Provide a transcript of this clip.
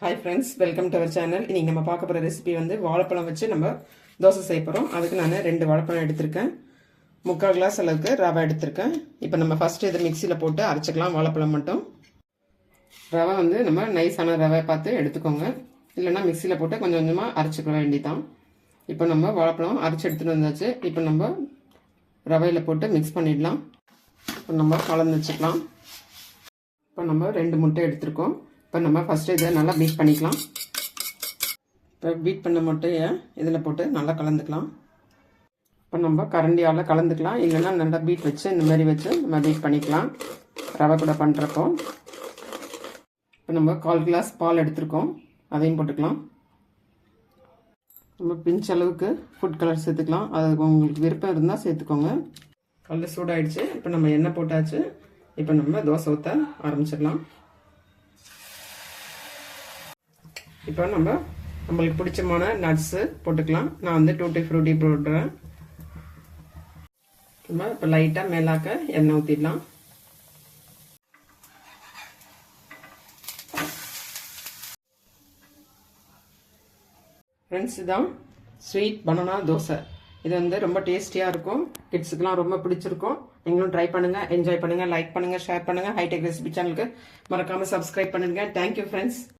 Hi friends welcome to our channel இன்னைக்கு நம்ம பார்க்க போகிற ரெசிபி வந்து வாழைப்பழம் வச்சு நம்ம தோசை செய்ய போகிறோம் அதுக்கு நான் ரெண்டு வாழைப்பழம் எடுத்திருக்கேன். முக்கால் கிளாஸ் அளவுக்கு ரவை எடுத்திருக்கேன். இப்போ நம்ம ஃபஸ்ட்டு இதை மிக்சியில் போட்டு அரைச்சிக்கலாம் வாழைப்பழம் மட்டும். ரவை வந்து நம்ம நைஸான ரவை பார்த்து எடுத்துக்கோங்க. இல்லைன்னா மிக்சியில் போட்டு கொஞ்சம் கொஞ்சமாக அரைச்சிக்க வேண்டியதான் இப்போ நம்ம வாழைப்பழம் அரைச்சி எடுத்துகிட்டு வந்தாச்சு. இப்போ நம்ம ரவையில் போட்டு மிக்ஸ் பண்ணிடலாம். இப்போ நம்ம கலந்து வச்சுக்கலாம். இப்போ நம்ம ரெண்டு முட்டை எடுத்திருக்கோம். இப்போ நம்ம ஃபஸ்ட்டு இதை நல்லா பீட் பண்ணிக்கலாம். இப்போ பீட் பண்ண முட்டையை இதில் போட்டு நல்லா கலந்துக்கலாம். இப்போ நம்ம கரண்டியால் கலந்துக்கலாம். இல்லைன்னா நல்லா பீட் வச்சு இந்த மாதிரி வச்சு நம்ம பீட் பண்ணிக்கலாம். ரவை கூட பண்ணுறப்போ இப்போ நம்ம கால் கிளாஸ் பால் எடுத்துருக்கோம். அதையும் போட்டுக்கலாம். நம்ம பிஞ்ச் அளவுக்கு ஃபுட் கலர் சேர்த்துக்கலாம். அது உங்களுக்கு விருப்பம் இருந்தால் சேர்த்துக்கோங்க. கல் சூடாயிடுச்சு. இப்போ நம்ம எண்ணெய் போட்டாச்சு. இப்போ நம்ம தோசை ஊற்ற ஆரம்பிச்சிடலாம். இப்போ நம்ம நம்மளுக்கு பிடிச்சமான நட்ஸு போட்டுக்கலாம். நான் வந்து டூட்டி ஃப்ரூட்டி போட்டுறேன். நம்ம இப்போ லைட்டாக மேலாக்க எண்ணெய் ஊற்றிடலாம் ஃப்ரெண்ட்ஸ் இதுதான் ஸ்வீட் பனானா தோசை. இது வந்து ரொம்ப டேஸ்டியாக இருக்கும். கிட்ஸுக்கெலாம் ரொம்ப பிடிச்சிருக்கும். நீங்களும் ட்ரை பண்ணுங்கள் என்ஜாய் பண்ணுங்கள் லைக் பண்ணுங்கள் ஷேர் பண்ணுங்கள் ஹைடெக் ரெசிபி சேனலுக்கு மறக்காமல் சப்ஸ்கிரைப் பண்ணுங்கள் தேங்க்யூ ஃப்ரெண்ட்ஸ்